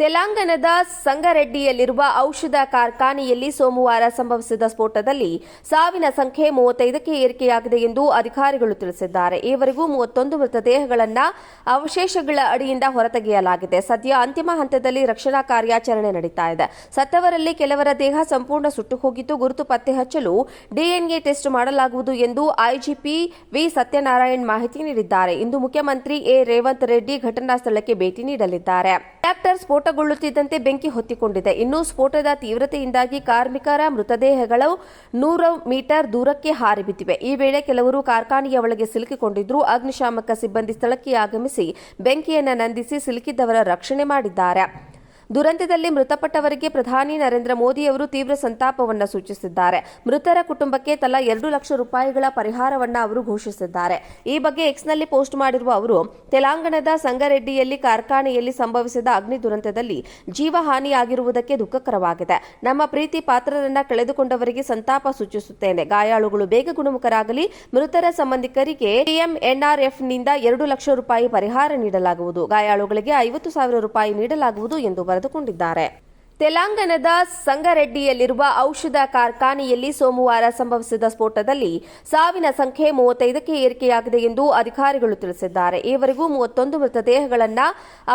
ತೆಲಂಗಾಣದ ಸಂಗರೆಡ್ಡಿಯಲ್ಲಿರುವ ಔಷಧ ಕಾರ್ಖಾನೆಯಲ್ಲಿ ಸೋಮವಾರ ಸಂಭವಿಸಿದ ಸ್ಫೋಟದಲ್ಲಿ ಸಾವಿನ ಸಂಖ್ಯೆ ಮೂವತ್ತೈದಕ್ಕೆ ಏರಿಕೆಯಾಗಿದೆ ಎಂದು ಅಧಿಕಾರಿಗಳು ತಿಳಿಸಿದ್ದಾರೆ. ಈವರೆಗೂ ಮೂವತ್ತೊಂದು ಮೃತದೇಹಗಳನ್ನು ಅವಶೇಷಗಳ ಅಡಿಯಿಂದ ಹೊರತೆಗೆಯಲಾಗಿದೆ. ಸದ್ಯ ಅಂತಿಮ ಹಂತದಲ್ಲಿ ರಕ್ಷಣಾ ಕಾರ್ಯಾಚರಣೆ ನಡೀತಾ ಇದೆ. ಸತ್ತವರಲ್ಲಿ ಕೆಲವರ ದೇಹ ಸಂಪೂರ್ಣ ಸುಟ್ಟು ಹೋಗಿದ್ದು ಗುರುತು ಪತ್ತೆ ಹಚ್ಚಲು ಡಿಎನ್ಎ ಟೆಸ್ಟ್ ಮಾಡಲಾಗುವುದು ಎಂದು ಐಜಿಪಿ ವಿ ಸತ್ಯನಾರಾಯಣ್ ಮಾಹಿತಿ ನೀಡಿದ್ದಾರೆ. ಇಂದು ಮುಖ್ಯಮಂತ್ರಿ ಎ ರೇವಂತ್ ರೆಡ್ಡಿ ಘಟನಾ ಸ್ಥಳಕ್ಕೆ ಭೇಟಿ ನೀಡಲಿದ್ದಾರೆ. ರಿಯಾಕ್ಟರ್ ಸ್ಫೋಟಗೊಳ್ಳುತ್ತಿದ್ದಂತೆ ಬೆಂಕಿ ಹೊತ್ತಿಕೊಂಡಿದೆ. ಇನ್ನು ಸ್ಫೋಟದ ತೀವ್ರತೆಯಿಂದಾಗಿ ಕಾರ್ಮಿಕರ ಮೃತದೇಹಗಳು ನೂರು ಮೀಟರ್ ದೂರಕ್ಕೆ ಹಾರಿಬಿದ್ದಿವೆ. ಈ ವೇಳೆ ಕೆಲವರು ಕಾರ್ಖಾನೆಯ ಒಳಗೆ ಸಿಲುಕಿಕೊಂಡಿದ್ರು ಅಗ್ನಿಶಾಮಕ ಸಿಬ್ಬಂದಿ ಸ್ಥಳಕ್ಕೆ ಆಗಮಿಸಿ ಬೆಂಕಿಯನ್ನು ನಂದಿಸಿ ಸಿಲುಕಿದ್ದವರ ರಕ್ಷಣೆ ಮಾಡಿದ್ದಾರೆ. ದುರಂತದಲ್ಲಿ ಮೃತಪಟ್ಟವರಿಗೆ ಪ್ರಧಾನಿ ನರೇಂದ್ರ ಮೋದಿ ಅವರು ತೀವ್ರ ಸಂತಾಪವನ್ನು ಸೂಚಿಸಿದ್ದಾರೆ. ಮೃತರ ಕುಟುಂಬಕ್ಕೆ ತಲಾ ಎರಡು ಲಕ್ಷ ರೂಪಾಯಿಗಳ ಪರಿಹಾರವನ್ನು ಅವರು ಘೋಷಿಸಿದ್ದಾರೆ. ಈ ಬಗ್ಗೆ ಎಕ್ಸ್ನಲ್ಲಿ ಪೋಸ್ಟ್ ಮಾಡಿರುವ ಅವರು, ತೆಲಂಗಾಣದ ಸಂಗರೆಡ್ಡಿಯಲ್ಲಿ ಕಾರ್ಖಾನೆಯಲ್ಲಿ ಸಂಭವಿಸಿದ ಅಗ್ನಿ ದುರಂತದಲ್ಲಿ ಜೀವಹಾನಿಯಾಗಿರುವುದಕ್ಕೆ ದುಃಖಕರವಾಗಿದೆ. ನಮ್ಮ ಪ್ರೀತಿ ಪಾತ್ರರನ್ನ ಕಳೆದುಕೊಂಡವರಿಗೆ ಸಂತಾಪ ಸೂಚಿಸುತ್ತೇನೆ. ಗಾಯಾಳುಗಳು ಬೇಗ ಗುಣಮುಖರಾಗಲಿ, ಮೃತರ ಸಂಬಂಧಿಕರಿಗೆ ಪಿಎಂಎನ್ಆರ್ಎಫ್ನಿಂದ ಎರಡು ಲಕ್ಷ ರೂಪಾಯಿ ಪರಿಹಾರ ನೀಡಲಾಗುವುದು. ಗಾಯಾಳುಗಳಿಗೆ ಐವತ್ತು ಸಾವಿರ ರೂಪಾಯಿ ನೀಡಲಾಗುವುದು ಎಂದು ಬರೆದುಕೊಂಡಿದ್ದಾರೆ ತೆಲಂಗಾಣದ ಸಂಗರೆಡ್ಡಿಯಲ್ಲಿರುವ ಔಷಧ ಕಾರ್ಖಾನೆಯಲ್ಲಿ ಸೋಮವಾರ ಸಂಭವಿಸಿದ ಸ್ಫೋಟದಲ್ಲಿ ಸಾವಿನ ಸಂಖ್ಯೆ ಮೂವತ್ತೈದಕ್ಕೆ ಏರಿಕೆಯಾಗಿದೆ ಎಂದು ಅಧಿಕಾರಿಗಳು ತಿಳಿಸಿದ್ದಾರೆ. ಈವರೆಗೂ ಮೂವತ್ತೊಂದು ಮೃತದೇಹಗಳನ್ನು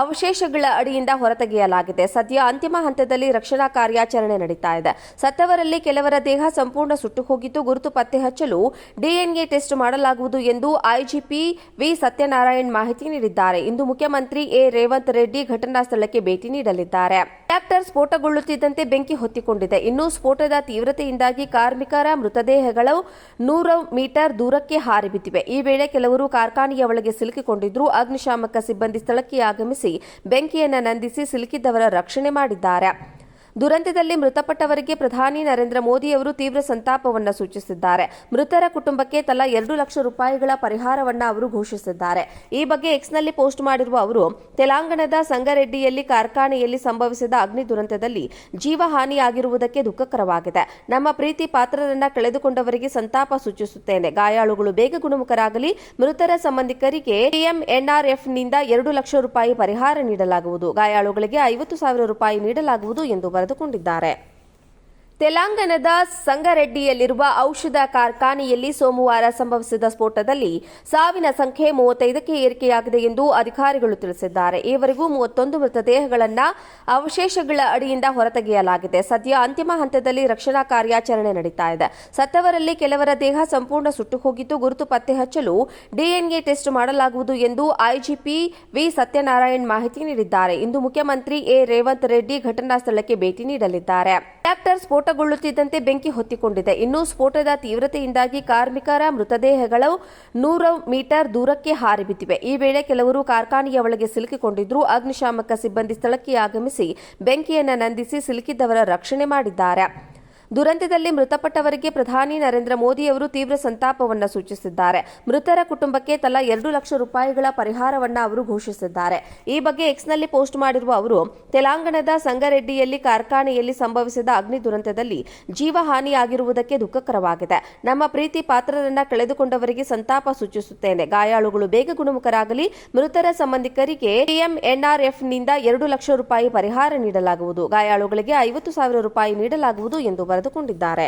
ಅವಶೇಷಗಳ ಅಡಿಯಿಂದ ಹೊರತೆಗೆಯಲಾಗಿದೆ. ಸದ್ಯ ಅಂತಿಮ ಹಂತದಲ್ಲಿ ರಕ್ಷಣಾ ಕಾರ್ಯಾಚರಣೆ ನಡೀತಾ ಇದೆ. ಸತ್ತವರಲ್ಲಿ ಕೆಲವರ ದೇಹ ಸಂಪೂರ್ಣ ಸುಟ್ಟು ಹೋಗಿದ್ದು ಗುರುತು ಪತ್ತೆ ಹಚ್ಚಲು ಡಿಎನ್ಎ ಟೆಸ್ಟ್ ಮಾಡಲಾಗುವುದು ಎಂದು ಐಜಿಪಿ ವಿ ಸತ್ಯನಾರಾಯಣ್ ಮಾಹಿತಿ ನೀಡಿದ್ದಾರೆ. ಇಂದು ಮುಖ್ಯಮಂತ್ರಿ ಎ ರೇವಂತ್ ರೆಡ್ಡಿ ಘಟನಾ ಸ್ಥಳಕ್ಕೆ ಭೇಟಿ ನೀಡಲಿದ್ದಾರೆ. ರಿಯಾಕ್ಟರ್ ಸ್ಫೋಟಗೊಳ್ಳುತ್ತಿದ್ದಂತೆ ಬೆಂಕಿ ಹೊತ್ತಿಕೊಂಡಿದೆ. ಇನ್ನು ಸ್ಫೋಟದ ತೀವ್ರತೆಯಿಂದಾಗಿ ಕಾರ್ಮಿಕರ ಮೃತದೇಹಗಳು ನೂರು ಮೀಟರ್ ದೂರಕ್ಕೆ ಹಾರಿಬಿದ್ದಿವೆ. ಈ ವೇಳೆ ಕೆಲವರು ಕಾರ್ಖಾನೆಯ ಒಳಗೆ ಸಿಲುಕಿಕೊಂಡಿದ್ರು. ಅಗ್ನಿಶಾಮಕ ಸಿಬ್ಬಂದಿ ಸ್ಥಳಕ್ಕೆ ಆಗಮಿಸಿ ಬೆಂಕಿಯನ್ನು ನಂದಿಸಿ ಸಿಲುಕಿದ್ದವರ ರಕ್ಷಣೆ ಮಾಡಿದ್ದಾರೆ. ದುರಂತದಲ್ಲಿ ಮೃತಪಟ್ಟವರಿಗೆ ಪ್ರಧಾನಿ ನರೇಂದ್ರ ಮೋದಿ ಅವರು ತೀವ್ರ ಸಂತಾಪವನ್ನು ಸೂಚಿಸಿದ್ದಾರೆ. ಮೃತರ ಕುಟುಂಬಕ್ಕೆ ತಲಾ ಎರಡು ಲಕ್ಷ ರೂಪಾಯಿಗಳ ಪರಿಹಾರವನ್ನು ಅವರು ಘೋಷಿಸಿದ್ದಾರೆ. ಈ ಬಗ್ಗೆ ಎಕ್ಸ್ನಲ್ಲಿ ಪೋಸ್ಟ್ ಮಾಡಿರುವ ಅವರು, ತೆಲಂಗಾಣದ ಸಂಗರೆಡ್ಡಿಯಲ್ಲಿ ಕಾರ್ಖಾನೆಯಲ್ಲಿ ಸಂಭವಿಸಿದ ಅಗ್ನಿ ದುರಂತದಲ್ಲಿ ಜೀವಹಾನಿಯಾಗಿರುವುದಕ್ಕೆ ದುಃಖಕರವಾಗಿದೆ. ನಮ್ಮ ಪ್ರೀತಿ ಪಾತ್ರರನ್ನ ಕಳೆದುಕೊಂಡವರಿಗೆ ಸಂತಾಪ ಸೂಚಿಸುತ್ತೇನೆ. ಗಾಯಾಳುಗಳು ಬೇಗ ಗುಣಮುಖರಾಗಲಿ, ಮೃತರ ಸಂಬಂಧಿಕರಿಗೆ ಪಿಎಂಎನ್ಆರ್ಎಫ್ನಿಂದ ಎರಡು ಲಕ್ಷ ರೂಪಾಯಿ ಪರಿಹಾರ ನೀಡಲಾಗುವುದು. ಗಾಯಾಳುಗಳಿಗೆ ಐವತ್ತು ಸಾವಿರ ರೂಪಾಯಿ ನೀಡಲಾಗುವುದು ಎಂದು ಬರೆದುಕೊಂಡಿದ್ದಾರೆ. ತೆಲಂಗಾಣದ ಸಂಗರೆಡ್ಡಿಯಲ್ಲಿರುವ ಔಷಧ ಕಾರ್ಖಾನೆಯಲ್ಲಿ ಸೋಮವಾರ ಸಂಭವಿಸಿದ ಸ್ಫೋಟದಲ್ಲಿ ಸಾವಿನ ಸಂಖ್ಯೆ ಮೂವತ್ತೈದಕ್ಕೆ ಏರಿಕೆಯಾಗಿದೆ ಎಂದು ಅಧಿಕಾರಿಗಳು ತಿಳಿಸಿದ್ದಾರೆ. ಈವರೆಗೂ ಮೂವತ್ತೊಂದು ಮೃತದೇಹಗಳನ್ನು ಅವಶೇಷಗಳ ಅಡಿಯಿಂದ ಹೊರತೆಗೆಯಲಾಗಿದೆ. ಸದ್ಯ ಅಂತಿಮ ಹಂತದಲ್ಲಿ ರಕ್ಷಣಾ ಕಾರ್ಯಾಚರಣೆ ನಡೀತಾ ಇದೆ. ಸತ್ತವರಲ್ಲಿ ಕೆಲವರ ದೇಹ ಸಂಪೂರ್ಣ ಸುಟ್ಟು ಹೋಗಿದ್ದು ಗುರುತು ಪತ್ತೆ ಹಚ್ಚಲು ಡಿಎನ್ಎ ಟೆಸ್ಟ್ ಮಾಡಲಾಗುವುದು ಎಂದು ಐಜಿಪಿ ವಿ ಸತ್ಯನಾರಾಯಣ್ ಮಾಹಿತಿ ನೀಡಿದ್ದಾರೆ. ಇಂದು ಮುಖ್ಯಮಂತ್ರಿ ಎ ರೇವಂತ್ ರೆಡ್ಡಿ ಘಟನಾ ಸ್ಥಳಕ್ಕೆ ಭೇಟಿ ನೀಡಲಿದ್ದಾರೆ. ರಿಯಾಕ್ಟರ್ ಸ್ಫೋಟಗೊಳ್ಳುತ್ತಿದ್ದಂತೆ ಬೆಂಕಿ ಹೊತ್ತಿಕೊಂಡಿದೆ. ಇನ್ನು ಸ್ಫೋಟದ ತೀವ್ರತೆಯಿಂದಾಗಿ ಕಾರ್ಮಿಕರ ಮೃತದೇಹಗಳು ನೂರು ಮೀಟರ್ ದೂರಕ್ಕೆ ಹಾರಿಬಿದ್ದಿವೆ ಈ ವೇಳೆ ಕೆಲವರು ಕಾರ್ಖಾನೆಯ ಒಳಗೆ ಸಿಲುಕಿಕೊಂಡಿದ್ರು. ಅಗ್ನಿಶಾಮಕ ಸಿಬ್ಬಂದಿ ಸ್ಥಳಕ್ಕೆ ಆಗಮಿಸಿ ಬೆಂಕಿಯನ್ನು ನಂದಿಸಿ ಸಿಲುಕಿದ್ದವರ ರಕ್ಷಣೆ ಮಾಡಿದ್ದಾರೆ. ದುರಂತದಲ್ಲಿ ಮೃತಪಟ್ಟವರಿಗೆ ಪ್ರಧಾನಿ ನರೇಂದ್ರ ಮೋದಿ ಅವರು ತೀವ್ರ ಸಂತಾಪವನ್ನು ಸೂಚಿಸಿದ್ದಾರೆ. ಮೃತರ ಕುಟುಂಬಕ್ಕೆ ತಲಾ ಎರಡು ಲಕ್ಷ ರೂಪಾಯಿಗಳ ಪರಿಹಾರವನ್ನ ಅವರು ಘೋಷಿಸಿದ್ದಾರೆ. ಈ ಬಗ್ಗೆ ಎಕ್ಸ್ನಲ್ಲಿ ಪೋಸ್ಟ್ ಮಾಡಿರುವ ಅವರು, ತೆಲಂಗಾಣದ ಸಂಗರೆಡ್ಡಿಯಲ್ಲಿ ಕಾರ್ಖಾನೆಯಲ್ಲಿ ಸಂಭವಿಸಿದ ಅಗ್ನಿ ದುರಂತದಲ್ಲಿ ಜೀವ ಹಾನಿಯಾಗಿರುವುದಕ್ಕೆ ದುಃಖಕರವಾಗಿದೆ. ನಮ್ಮ ಪ್ರೀತಿ ಪಾತ್ರರನ್ನ ಕಳೆದುಕೊಂಡವರಿಗೆ ಸಂತಾಪ ಸೂಚಿಸುತ್ತೇನೆ. ಗಾಯಾಳುಗಳು ಬೇಗ ಗುಣಮುಖರಾಗಲಿ, ಮೃತರ ಸಂಬಂಧಿಕರಿಗೆ ಪಿಎಂಎನ್ಆರ್ಎಫ್ನಿಂದ ಎರಡು ಲಕ್ಷ ರೂಪಾಯಿ ಪರಿಹಾರ ನೀಡಲಾಗುವುದು. ಗಾಯಾಳುಗಳಿಗೆ ಐವತ್ತು ಸಾವಿರ ರೂಪಾಯಿ ನೀಡಲಾಗುವುದು ಎಂದು ಬರೆದುಕೊಂಡಿದ್ದಾರೆ